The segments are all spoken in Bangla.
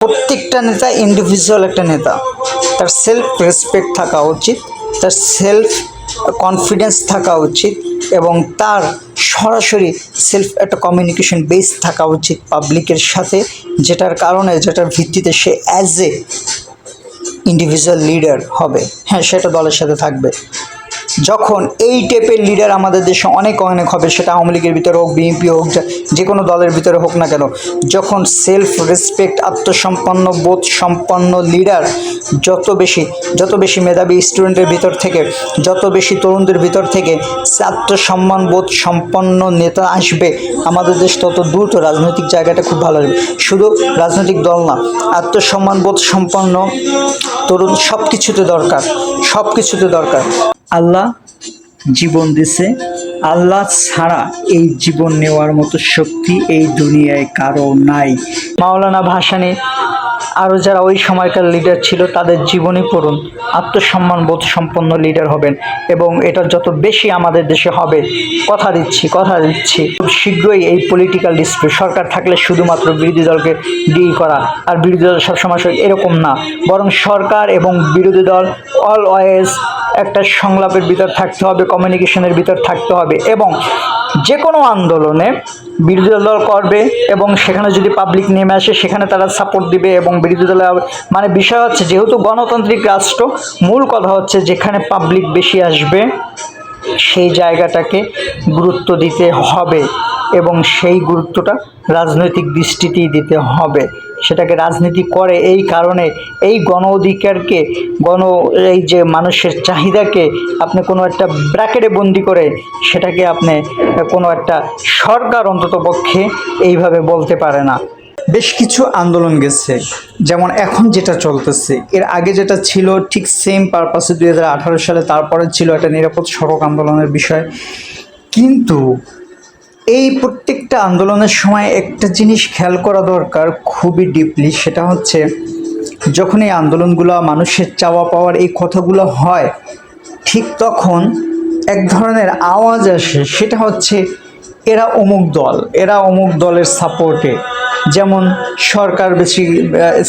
প্রত্যেকটা নেতা ইন্ডিভিজুয়াল একটা নেতা। তার সেলফ রেসপেক্ট থাকা উচিত, তার সেলফ কনফিডেন্স থাকা উচিত এবং তার সরাসরি সেলফ একটা কমিউনিকেশন বেস থাকা উচিত পাবলিকের সাথে, যেটার কারণে, যেটার ভিত্তিতে সে অ্যাজ এ ইন্ডিভিজুয়াল লিডার হবে। হ্যাঁ সেটা দলের সাথে থাকবে। যখন এই টাইপের লিডার আমাদের দেশে অনেক অনেক হবে, সেটা আওয়ামী লীগের ভিতরে হোক বিএনপি হোক, যে কোনো দলের ভিতরে হোক না কেন, যখন সেলফ রেসপেক্ট আত্মসম্পন্ন, বোধ সম্পন্ন লিডার যত বেশি যত বেশি মেধাবী স্টুডেন্টের ভিতর থেকে, যত বেশি তরুণদের ভিতর থেকে আত্মসম্মান, বোধ সম্পন্ন নেতা আসবে, আমাদের দেশ তত দ্রুত রাজনৈতিক জায়গাটা খুব ভালো হবে শুধু রাজনৈতিক দল না, আত্মসম্মান, বোধ সম্পন্ন তরুণ সব কিছুতে দরকার সব কিছুতে দরকার। আল্লাহ জীবন দিছে। আল্লাহ ছাড়া এই জীবন নেওয়ার মতো শক্তি এই দুনিয়ায় কারও নাই। মাওলানা ভাসানী আরও যারা ওই সময়কার লিডার ছিল, তাদের জীবনী পড়ুন। আত্মসম্মান বোধ সম্পন্ন লিডার হবেন এবং এটা যত বেশি আমাদের দেশে হবে, কথা দিচ্ছি কথা দিচ্ছি। খুব শীঘ্রই এই পলিটিক্যাল ডিসপ্লে সরকার থাকলে শুধুমাত্র বিরোধী দলকে ডিল করা, আর বিরোধী দল সবসময় এরকম না। বরং সরকার এবং বিরোধী দল অল ওয়েজ একটা সংলাপের ভিতর থাকতে হবে কমিউনিকেশনের ভিতর থাকতে হবে এবং যে কোনো আন্দোলনে বিরোধী দল করবে এবং সেখানে যদি পাবলিক নেমে আসে, সেখানে তারা সাপোর্ট দিবে এবং বিরোধী দলে মানে বিষয় হচ্ছে যেহেতু গণতান্ত্রিক রাষ্ট্র, মূল কথা হচ্ছে যেখানে পাবলিক বেশি আসবে, সেই জায়গাটাকে গুরুত্ব দিতে হবে এবং সেই গুরুত্বটা রাজনৈতিক দৃষ্টিতেই দিতে হবে। সেটাকে রাজনীতি করে এই কারণে এই গণ অধিকারকে, গণ এই যে মানুষের চাহিদাকে আপনি কোনো একটা ব্র্যাকেটে বন্দি করে সেটাকে আপনি কোনো একটা সরকার অন্তত পক্ষে এইভাবে বলতে পারে না। বেশ কিছু আন্দোলন গেছে, যেমন এখন যেটা চলতেছে। এর আগে যেটা ছিল ঠিক সেম পারপাসে দুই হাজার আঠারো সালে, তারপরে ছিল একটা নিরাপদ সড়ক আন্দোলনের বিষয়। কিন্তু এই প্রত্যেকটা আন্দোলনের সময় একটা জিনিস খেয়াল করা দরকার খুবই ডিপলি সেটা হচ্ছে যখন এই আন্দোলনগুলো মানুষের চাওয়া পাওয়ার এই কথাগুলো হয়, ঠিক তখন এক ধরনের আওয়াজ আসে, সেটা হচ্ছে এরা অমুক দল, এরা অমুক দলের সাপোর্টে যেমন সরকার বেশি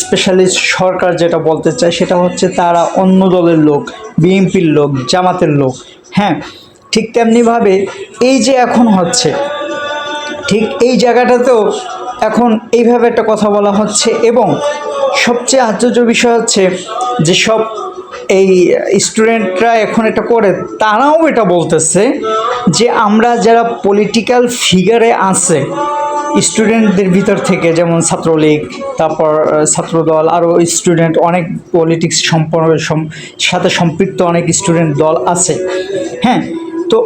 স্পেশালি সরকার যেটা বলতে চায়, সেটা হচ্ছে তারা অন্য দলের লোক বিএনপির লোক, জামাতের লোক হ্যাঁ ঠিক তেমনিভাবে এই যে এখন হচ্ছে ঠিক এই জায়গাটাতেও এখন এইভাবে একটা কথা বলা হচ্ছে এবং সবচেয়ে আশ্চর্য বিষয় হচ্ছে যে সব এই স্টুডেন্টরা এখন এটা করে, তারাও এটা বলতেছে যে আমরা যারা পলিটিক্যাল ফিগারে আছে, স্টুডেন্টদের ভিতর থেকে যেমন ছাত্রলীগ, তারপর ছাত্রদল আরও স্টুডেন্ট, অনেক পলিটিক্স সম্পর্ক সাথে সম্পৃক্ত অনেক স্টুডেন্ট দল আছে। হ্যাঁ তো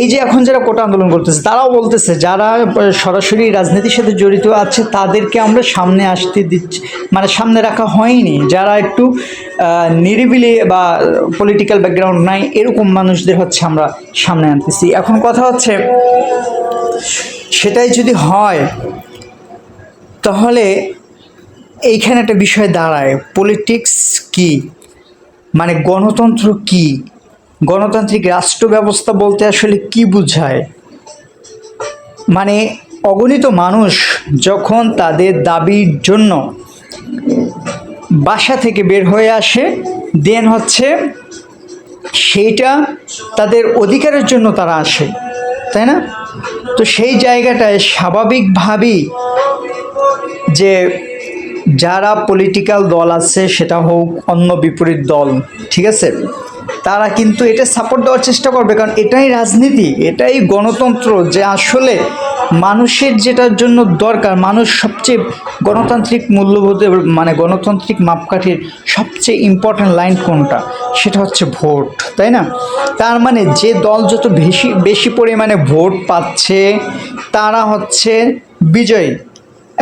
এই যে এখন যারা কোটা আন্দোলন করতেছে, তারাও বলতেছে যারা সরাসরি রাজনীতির সাথে জড়িত আছে, তাদেরকে আমরা সামনে আসতে দিচ্ছি মানে সামনে রাখা হয়নি। যারা একটু নিরিবিলি বা পলিটিক্যাল ব্যাকগ্রাউন্ড নাই, এরকম মানুষদের হচ্ছে আমরা সামনে আনতেছি। এখন কথা হচ্ছে, সেটাই যদি হয়, তাহলে এইখানে একটা বিষয় দাঁড়ায়। পলিটিক্স কি? মানে গণতন্ত্র কি? গণতান্ত্রিক রাষ্ট্র ব্যবস্থা বলতে আসলে কি বোঝায়? মানে অগণিত মানুষ যখন তাদের দাবির জন্য বাসা থেকে বের হয়ে আসে, দেন হচ্ছে সেইটা তাদের অধিকারের জন্য তারা আসে, তাই না? তো সেই জায়গাটায় স্বাভাবিকভাবেই যে যারা পলিটিক্যাল দল আছে, সেটা হোক অন্য বিপরীত দল, ঠিক আছে? তারা কিন্তু এটা সাপোর্ট দেওয়ার চেষ্টা করবে, কারণ এটাই রাজনীতি, এটাই গণতন্ত্র যে আসলে মানুষের যেটার জন্য দরকার, মানুষ সবচেয়ে গণতান্ত্রিক মূল্যবোধের মানে গণতান্ত্রিক মাপকাঠির সবচেয়ে ইম্পর্ট্যান্ট লাইন কোনটা? সেটা হচ্ছে ভোট, তাই না? তার মানে যে দল যত বেশি বেশি পরিমাণে ভোট পাচ্ছে, তারা হচ্ছে বিজয়ী।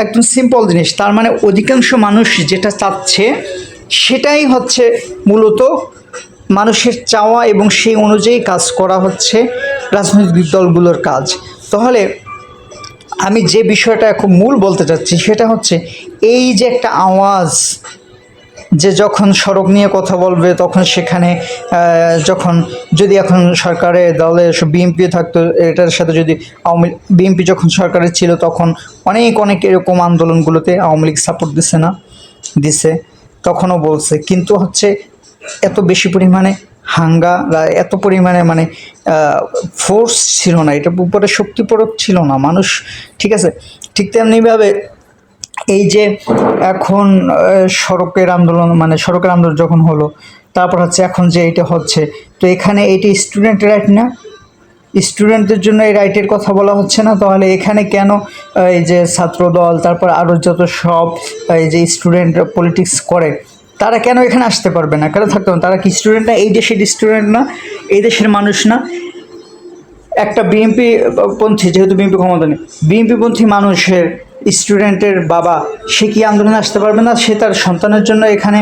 একদম সিম্পল জিনিস, তার মানে অধিকাংশ মানুষ যেটা চাচ্ছে, সেটাই হচ্ছে মূলত মানুষের চাওয়া এবং সেই অনুযায়ী কাজ করা হচ্ছে রাজনৈতিক দলগুলোর কাজ। তাহলে আমি যে বিষয়টা এখন মূল বলতে চাচ্ছি সেটা হচ্ছে এই যে একটা আওয়াজ যে যখন সড়ক নিয়ে কথা বলবে তখন সেখানে যখন যদি এখন সরকারে দলে বিএনপি থাকতো, এটার সাথে যদি আওয়ামী, বিএনপি যখন সরকারে ছিল তখন অনেক অনেক এরকম আন্দোলনগুলোতে আওয়ামী লীগ সাপোর্ট দিছে না, দিছে, তখনও বলছে। কিন্তু হচ্ছে এত বেশি পরিমাণে হাঙ্গা এত পরিমাণে মানে ফোর্স ছিল না, এটা উপরে শক্তি প্রয়োগ ছিল না, মানুষ, ঠিক আছে? ঠিক তেমনিভাবে এই যে এখন সড়কের আন্দোলন মানে সড়কের আন্দোলন যখন হলো, তারপর হচ্ছে এখন যে এটা হচ্ছে, তো এখানে এটি স্টুডেন্ট রাইট না? স্টুডেন্টদের জন্য এই রাইটের কথা বলা হচ্ছে না? তাহলে এখানে কেন এই যে ছাত্রদল, তারপর আরও যত সব, এই যে স্টুডেন্ট পলিটিক্স করে তারা কেন এখানে আসতে পারবে না? কেন থাকতে পারবে? তারা কি স্টুডেন্ট না? এই দেশের স্টুডেন্ট না, এই দেশের মানুষ না। একটা বিএনপি পন্থী, যেহেতু বিএনপি ক্ষমতা নেই বিএনপি পন্থী মানুষের স্টুডেন্টের বাবা, সে কি আন্দোলনে আসতে পারবে না? সে তার সন্তানের জন্য এখানে,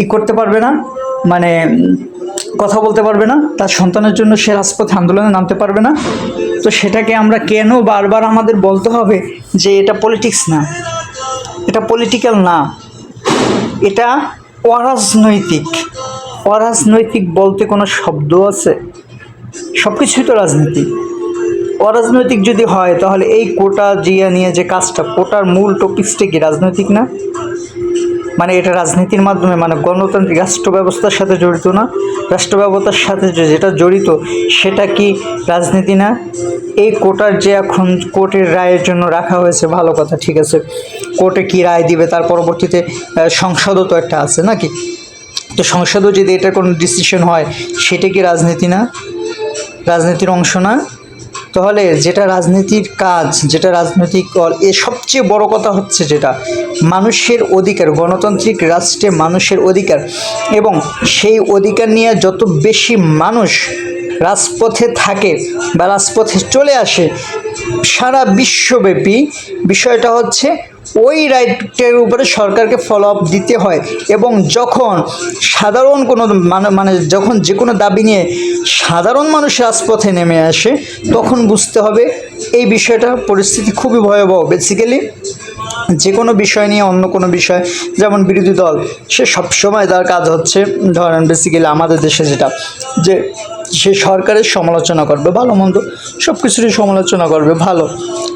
ই করতে পারবে না মানে কথা বলতে পারবে না। তার সন্তানের জন্য সে রাজপথে আন্দোলনে নামতে পারবে না। তো সেটাকে আমরা কেন বারবার আমাদের বলতে হবে যে এটা পলিটিক্স না? এটা পলিটিক্যাল না। এটা অরাজনৈতিক। অরাজনৈতিক বলতে কোনো শব্দ আছে। সব কিছুই তো রাজনীতি। অরাজনৈতিক যদি হয়, তাহলে এই কোটা জিয়া নিয়ে যে কাজটা, কোটার মূল টপিক্সটা কি রাজনৈতিক না? মানে এটা রাজনীতির মাধ্যমে মানে গণতান্ত্রিক রাষ্ট্র ব্যবস্থার সাথে জড়িত না? রাষ্ট্র ব্যবস্থার সাথে যেটা জড়িত, সেটা কি রাজনীতি না? এই কোটার যে এখন কোর্টের রায়ের জন্য রাখা হয়েছে, ভালো কথা, ঠিক আছে। কোর্টে কি রায় দিবে, তার পরবর্তীতে সংসদও তো একটা আছে নাকি? তো সংসদও যদি এটার কোনো ডিসিশন হয়, সেটা কি রাজনীতি না? রাজনীতির অংশ না? তাহলে যেটা রাজনীতির কাজ, যেটা রাজনৈতিক এ সবচেয়ে বড় কথা হচ্ছে যেটা, মানুষের অধিকার, গণতান্ত্রিক রাষ্ট্রে মানুষের অধিকার। এবং সেই অধিকার নিয়ে যত বেশি মানুষ রাজপথে থাকে বা রাজপথে চলে আসে, সারা বিশ্বব্যাপী বিষয়টা হচ্ছে ওই রাইটের উপরে সরকারকে ফলো আপ দিতে হয় এবং যখন সাধারণ কোনো মানে যখন যে কোনো দাবি নিয়ে সাধারণ মানুষ রাজপথে নেমে আসে, তখন বুঝতে হবে এই বিষয়টা পরিস্থিতি খুবই ভয়াবহ বেসিক্যালি যে কোনো বিষয় নিয়ে অন্য কোনো বিষয়, যেমন বিরোধী দল, সে সবসময় তার কাজ হচ্ছে, ধরেন বেসিক্যালি আমাদের দেশে যেটা, যে সে সরকারের সমালোচনা করবে, ভালো মন্দ সব কিছুরই সমালোচনা করবে, ভালো।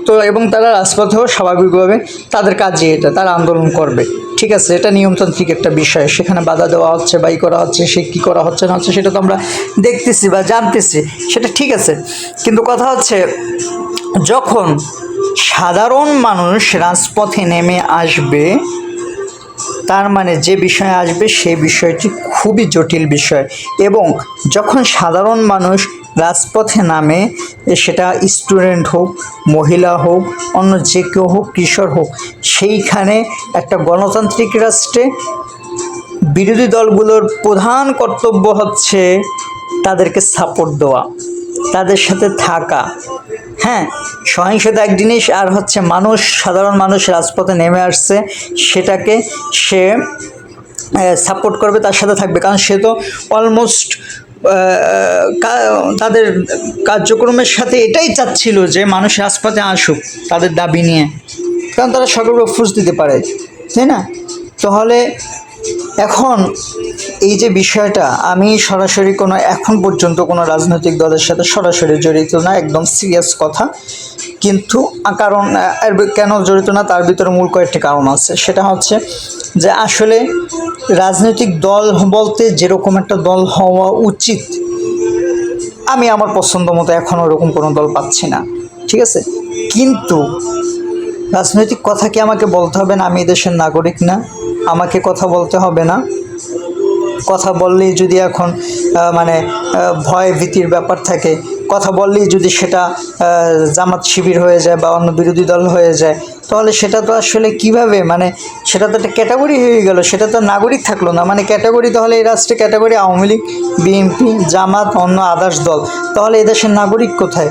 তো এবং তারা রাজপথেও স্বাভাবিকভাবে তাদের কাজে এটা, তারা আন্দোলন করবে। ঠিক আছে, এটা নিয়মতান্ত্রিক একটা বিষয়, সেখানে বাধা দেওয়া হচ্ছে বাই করা হচ্ছে, সে কী করা হচ্ছে না হচ্ছে, সেটা তো আমরা দেখতেছি বা জানতেছি, সেটা ঠিক আছে। কিন্তু কথা হচ্ছে যখন সাধারণ মানুষ রাজপথে নেমে আসবে, তার মানে যে বিষয়ে আসবে সেই বিষয়টি খুবই জটিল বিষয়। এবং যখন সাধারণ মানুষ রাজপথে নামে, সেটা স্টুডেন্ট হোক, মহিলা হোক, অন্য যে কেউ হোক, কিশোর হোক, সেইখানে একটা গণতান্ত্রিক রাষ্ট্রে বিরোধী দলগুলোর প্রধান কর্তব্য হচ্ছে তাদেরকে সাপোর্ট দেওয়া। তাদের সাথে থাকা। হ্যাঁ সহিংসতা এক জিনিস, আর হচ্ছে মানুষ, সাধারণ মানুষ রাজপথে নেমে আসছে, সেটাকে সে সাপোর্ট করবে, তার সাথে থাকবে। কারণ সে তো অলমোস্ট তাদের কার্যক্রমের সাথে এটাই চাচ্ছিল যে মানুষ রাজপথে আসুক তাদের দাবি নিয়ে। কারণ তারা সকলকে ফুস দিতে পারে, তাই না? তাহলে এখন এই যে বিষয়টা, আমি সরাসরি কোনো এখন পর্যন্ত কোনো রাজনৈতিক দলের সাথে সরাসরি জড়িত না, একদম সিরিয়াস কথা। কিন্তু কারণ কেন জড়িত না, তার ভিতরে মূল কয়েকটি কারণ আছে। সেটা হচ্ছে যে, আসলে রাজনৈতিক দল বলতে যেরকম একটা দল হওয়া উচিত, আমি আমার পছন্দ মতো এখন ওরকম কোনো দল পাচ্ছি না। ঠিক আছে? কিন্তু, রাজনৈতিক কথা কি আমাকে বলতে হবে না, আমি এই দেশের নাগরিক না? আমাকে কথা বলতে হবে না। কথা বললেই যদি এখন মানে ভয় ভীতির ব্যাপার থাকে, কথা বললেই যদি সেটা জামাত শিবির হয়ে যায় বা অন্য বিরোধী দল হয়ে যায়, তাহলে সেটা তো আসলে কীভাবে মানে সেটা তো একটা ক্যাটাগরি হয়ে গেল, সেটা তো নাগরিক থাকল না। মানে ক্যাটাগরি তাহলে এই রাষ্ট্রে ক্যাটাগরি আওয়ামী লীগ, বিএনপি, জামাত, অন্য আদার্স দল, তাহলে এদেশের নাগরিক কোথায়?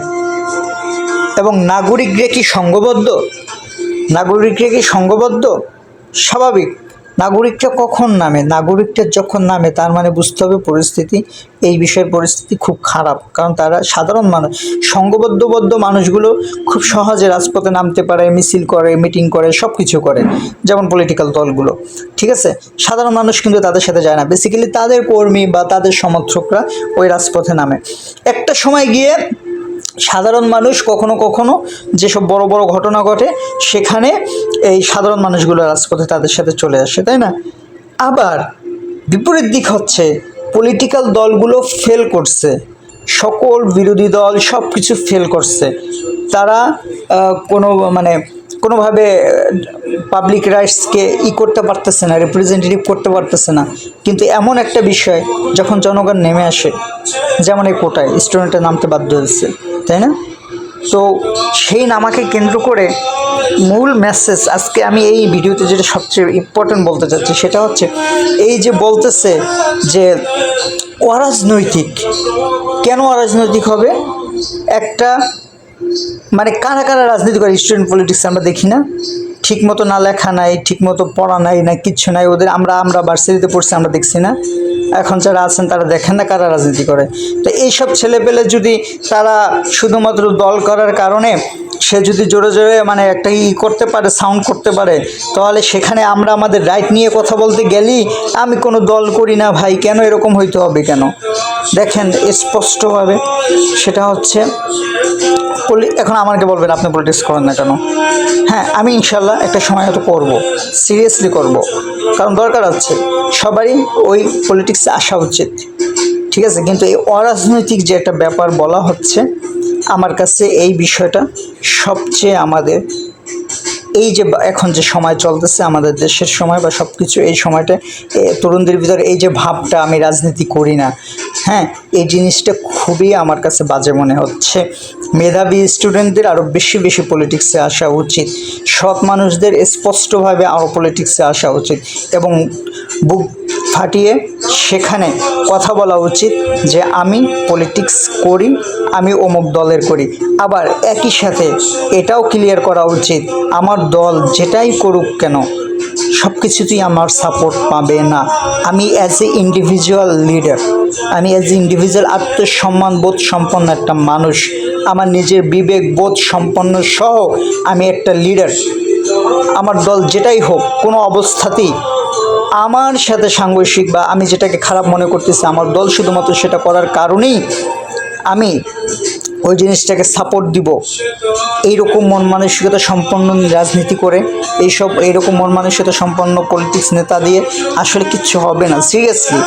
এবং নাগরিকরা কি সংঘবদ্ধ নাগরিকরা কি সংঘবদ্ধ স্বাভাবিক। নাগরিকটা কখন নামে? নাগরিকটা যখন নামে, তার মানে বুঝতে হবে পরিস্থিতি। এই বিষয়ের পরিস্থিতি খুব খারাপ। কারণ তারা সাধারণ মানুষ। সংঘবদ্ধবদ্ধ মানুষগুলো খুব সহজে রাজপথে নামতে পারে, মিছিল করে, মিটিং করে সব কিছু করে। যেমন পলিটিক্যাল দলগুলো। ঠিক আছে? সাধারণ মানুষ কিন্তু তাদের সাথে যায় না। বেসিক্যালি তাদের কর্মী বা তাদের সমর্থকরা ওই রাজপথে নামে। একটা সময় গিয়ে সাধারণ মানুষ কখনো কখনো যেসব বড় বড় ঘটনা ঘটে, সেখানে এই সাধারণ মানুষগুলো রাজপথে তাদের সাথে চলে আসে, তাই না? আবার বিপরীত দিক হচ্ছে পলিটিক্যাল দলগুলো ফেল করছে, সকল বিরোধী দল সব কিছু ফেল করছে। তারা কোনো মানে কোনোভাবে পাবলিক রাইটসকে ই করতে পারতেছে না রিপ্রেজেন্টেটিভ করতে পারতেছে না। কিন্তু এমন একটা বিষয়, যখন জনগণ নেমে আসে, যেমন এই কোটায় স্টুডেন্টের নামতে বাধ্য হয়েছে, তাই না? তো সেই নামাকে কেন্দ্র করে মূল মেসেজ আজকে আমি এই ভিডিওতে যেটা সবচেয়ে ইম্পর্টেন্ট বলতে চাচ্ছি, সেটা হচ্ছে, এই যে বলতেছে যে অরাজনৈতিক, কেন অরাজনৈতিক হবে? একটা মানে কারা কারা রাজনীতি করে স্টুডেন্ট পলিটিক্স আমরা দেখি না? ঠিক মতো না লেখা নাই ঠিক মতো পড়া নাই, না কিচ্ছু নাই, ওদের আমরা আমরা ভার্সিটিতে পড়ছি, আমরা দেখছি না। এখন যারা আছেন তারা দেখেন না কারা রাজনীতি করে। তো এইসব ছেলেপেলে যদি তারা শুধুমাত্র দল করার কারণে সে যদি জোরে জোরে মানে একটা ই করতে পারে সাউন্ড করতে পারে, তাহলে সেখানে আমরা আমাদের রাইট নিয়ে কথা বলতে গেলি আমি কোনো দল করি না ভাই, কেন এরকম হইতে হবে কেন? দেখেন, স্পষ্টভাবে সেটা হচ্ছে পলি- এখন আমাকে বলবেন, আপনি পলিটিক্স করেন না কেন? হ্যাঁ আমি ইনশাল্লাহ একটা সময় হয়তো করব সিরিয়াসলি করব। কারণ দরকার আছে, সবারই ওই পলিটিক্সে আসা উচিত। ঠিক আছে? কিন্তু এই অরাজনৈতিক যে একটা ব্যাপার বলা হচ্ছে, আমার কাছে এই বিষয়টা সবচেয়ে আমাদের এই যে এখন যে সময় চলতেছে আমাদের দেশের সময় বা সব কিছু এই সময়টা তরুণদের ভিতরে এই যে ভাবটা আমি রাজনীতি করি না হ্যাঁ এই জিনিসটা খুবই আমার কাছে বাজে মনে হচ্ছে। মেধাবী স্টুডেন্টদের আরও বেশি বেশি পলিটিক্সে আসা উচিত। সৎ মানুষদের স্পষ্টভাবে আরও পলিটিক্সে আসা উচিত এবং বুক ফাটিয়ে সেখানে কথা বলা উচিত যে আমি পলিটিক্স করি, আমি অমুক দলের করি। আবার একই সাথে এটাও ক্লিয়ার করা উচিত, আমার দল যেটাই করুক কেন সব কিছুতেই আমার সাপোর্ট পাবে না। আমি অ্যাজ এ ইন্ডিভিজুয়াল লিডার আমি অ্যাজ এ ইন্ডিভিজুয়াল আত্মসম্মান বোধ সম্পন্ন একটা মানুষ, আমার নিজের বিবেক বোধ সম্পন্ন সহ আমি একটা লিডার আমার দল যেটাই হোক, কোনো অবস্থাতেই আমার সাথে সাংঘর্ষিক বা আমি যেটাকে খারাপ মনে করতেছি, আমার দল শুধুমাত্র সেটা করার কারণেই আমি ওই জিনিসটাকে সাপোর্ট দিব। এইরকম মন মানসিকতা সম্পন্ন রাজনীতি করে, এইসব, এইরকম মন মানসিকতা সম্পন্ন পলিটিক্স নেতা দিয়ে আসলে কিচ্ছু হবে না। সিরিয়াসলি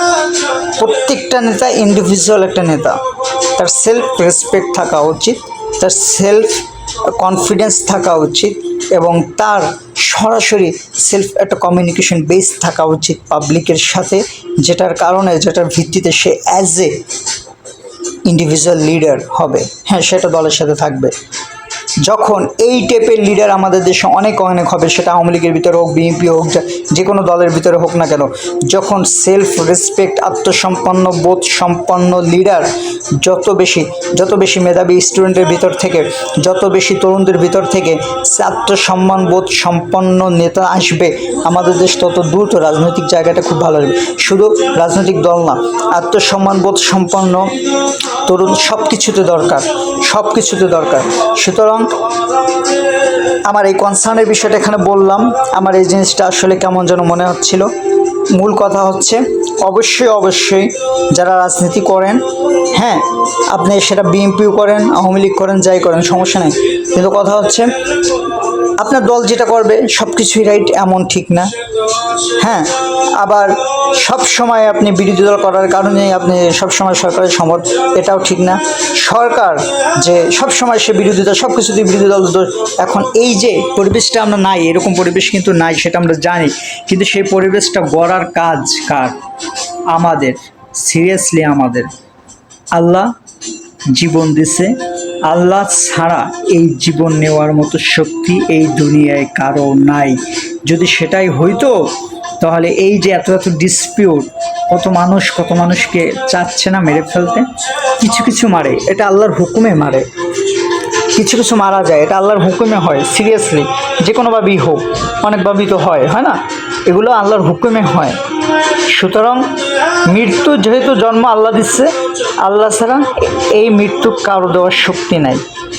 প্রত্যেকটা নেতা ইন্ডিভিজুয়াল একটা নেতা। তার সেলফ রেসপেক্ট থাকা উচিত, তার সেলফ কনফিডেন্স থাকা উচিত এবং তার সরাসরি সেলফ একটা কমিউনিকেশন বেস থাকা উচিত পাবলিকের সাথে, যেটার কারণে, যেটার ভিত্তিতে সে অ্যাজ এ ইন্ডিভিজুয়াল লিডার হবে। হ্যাঁ সেটা দলের সাথে থাকবে। যখন এই টাইপের লিডার আমাদের দেশে অনেক অনেক হবে, সেটা আওয়ামী লীগের ভিতরে হোক, বিএনপি হোক, যে কোনো দলের ভিতরে হোক না কেন, যখন সেলফ রেসপেক্ট আত্মসম্পন্ন বোধ সম্পন্ন লিডার যত বেশি যত বেশি মেধাবী স্টুডেন্টের ভিতর থেকে, যত বেশি তরুণদের ভিতর থেকে আত্মসম্মান বোধ সম্পন্ন নেতা আসবে আমাদের দেশ, তত দ্রুত রাজনৈতিক জায়গাটা খুব ভালো হবে। শুধু রাজনৈতিক দল না, আত্মসম্মান বোধ সম্পন্ন তরুণ সব কিছুতে দরকার সব কিছুতে দরকার। সুতরাং আমার এই কনসার্নের বিষয়টা এখানে বললাম। আমার এই জিনিসটা আসলে কেমন যেন মনে হচ্ছিল। মূল কথা হচ্ছে, অবশ্যই অবশ্যই যারা রাজনীতি করেন হ্যাঁ আপনি সেটা বিএনপিও করেন, আওয়ামী লীগ করেন, যাই করেন, সমস্যা নেই। কিন্তু কথা হচ্ছে, আপনার দল যেটা করবে সব কিছুই রাইট এমন ঠিক না। হ্যাঁ আবার সব সময় আপনি বিরোধী দল করার কারণে আপনি সব সময় সরকারের সমর এটাও ঠিক না। সরকার যে সব সময় সে বিরোধী দল সব কিছুতেই বিরোধী দল। এখন এই যে পরিবেশটা আমরা নাই, এরকম পরিবেশ কিন্তু নাই, সেটা আমরা জানি। কিন্তু সেই পরিবেশটা গড়ার কাজ কার? আমাদের সিরিয়াসলি আমাদের। আল্লাহ জীবন দিছে। আল্লাহ ছাড়া এই জীবন নেওয়ার মতো শক্তি এই দুনিয়ায় কারও নাই। যদি সেটাই হইতো তাহলে এই যে এত এত ডিসপিউট কত মানুষ, কত মানুষকে চাচ্ছে না মেরে ফেলতে? কিছু কিছু মারে, এটা আল্লাহর হুকুমে মারে। কিছু কিছু মারা যায়, এটা আল্লাহর হুকুমে হয় সিরিয়াসলি যে কোনোভাবেই হোক অনেকভাবেই তো হয় হয় না? এগুলো আল্লাহর হুকুমে হয়। সুতরাং মৃত্যু যেহেতু জন্ম আল্লাহ দিচ্ছে, আল্লাহ ছাড়া এই মৃত্যু কারও দেওয়ার শক্তি নাই।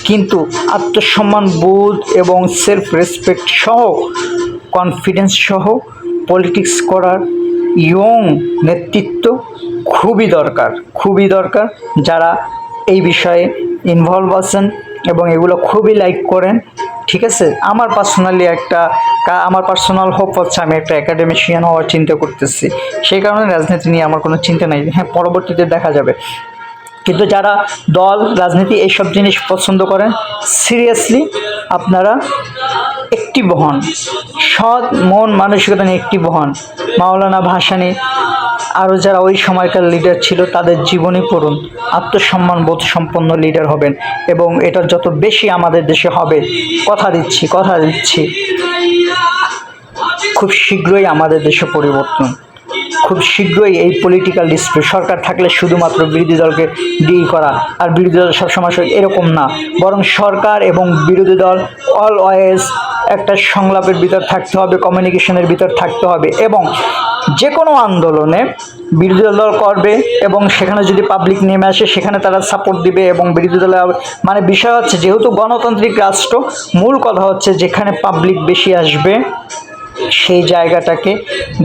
কিন্তু আত্মসম্মান, বোধ এবং সেলফ রেসপেক্ট সহ কনফিডেন্স সহ পলিটিক্স করার ইয়ং নেতৃত্ব খুবই দরকার খুবই দরকার। যারা এই বিষয়ে ইনভলভ আছেন এবং এগুলো খুবই লাইক করেন, ঠিক আছে? আমার পার্সোনালি একটা আমার পার্সোনাল হোপ হচ্ছে আমি একটা অ্যাকাডেমিশিয়ান হওয়ার চিন্তা করতেছি। সেই কারণে রাজনীতি নিয়ে আমার কোনো চিন্তা নাই। হ্যাঁ পরবর্তীতে দেখা যাবে। কিন্তু যারা দল, রাজনীতি, এইসব জিনিস পছন্দ করেন সিরিয়াসলি আপনারা একটিভ বহন। সৎ, মন, মানসিকতা নিয়ে একটিভ হন মাওলানা ভাসানি আরও যারা ওই সময়কার লিডার ছিল, তাদের জীবনী পড়ুন। আত্মসম্মান বোধ সম্পন্ন লিডার হবেন এবং এটা যত বেশি আমাদের দেশে হবে, কথা দিচ্ছি কথা দিচ্ছি, খুব শীঘ্রই আমাদের দেশে পরিবর্তন। খুব শীঘ্রই এই পলিটিক্যাল ডিসপ্লে সরকার থাকলে শুধুমাত্র বিরোধী দলকে ডিল করা আর বিরোধী দল সবসময় এরকম না। বরং সরকার এবং বিরোধী দল অল ওয়েজ একটা সংলাপের ভিতর থাকতে হবে কমিউনিকেশনের ভিতর থাকতে হবে এবং যে কোনো আন্দোলনে বিরোধী দল করবে এবং সেখানে যদি পাবলিক নেমে আসে, সেখানে তারা সাপোর্ট দিবে এবং বিরোধী দলে মানে বিষয় হচ্ছে যেহেতু গণতান্ত্রিক রাষ্ট্র, মূল কথা হচ্ছে যেখানে পাবলিক বেশি আসবে, সেই জায়গাটাকে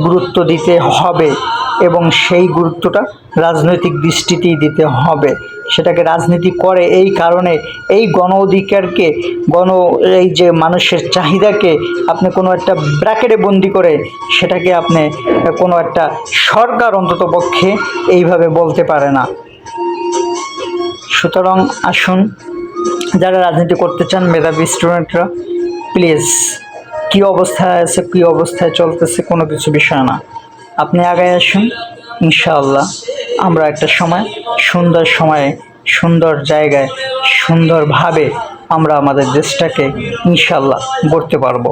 গুরুত্ব দিতে হবে এবং সেই গুরুত্বটা রাজনৈতিক দৃষ্টিতেই দিতে হবে। সেটাকে রাজনীতি করে এই কারণে এই গণ অধিকারকে, গণ এই যে মানুষের চাহিদাকে আপনি কোনো একটা ব্র্যাকেটে বন্দি করে সেটাকে আপনি কোনো একটা সরকার অন্তত পক্ষে এইভাবে বলতে পারে না। সুতরাং আসুন, যারা রাজনীতি করতে চান, মেধাবী স্টুডেন্টরা, প্লিজ, কী অবস্থায় আছে, কী অবস্থায় চলতেছে, কোনো কিছু বিষয় না। আপনি আগায় আসুন, ইনশাআল্লাহ। আমরা একটা সময়, সুন্দর সময়ে, সুন্দর জায়গায়, সুন্দরভাবে আমরা আমাদের দেশটাকে ইনশাল্লাহ গড়তে পারব।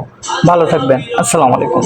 ভালো থাকবেন। আসসালামু আলাইকুম।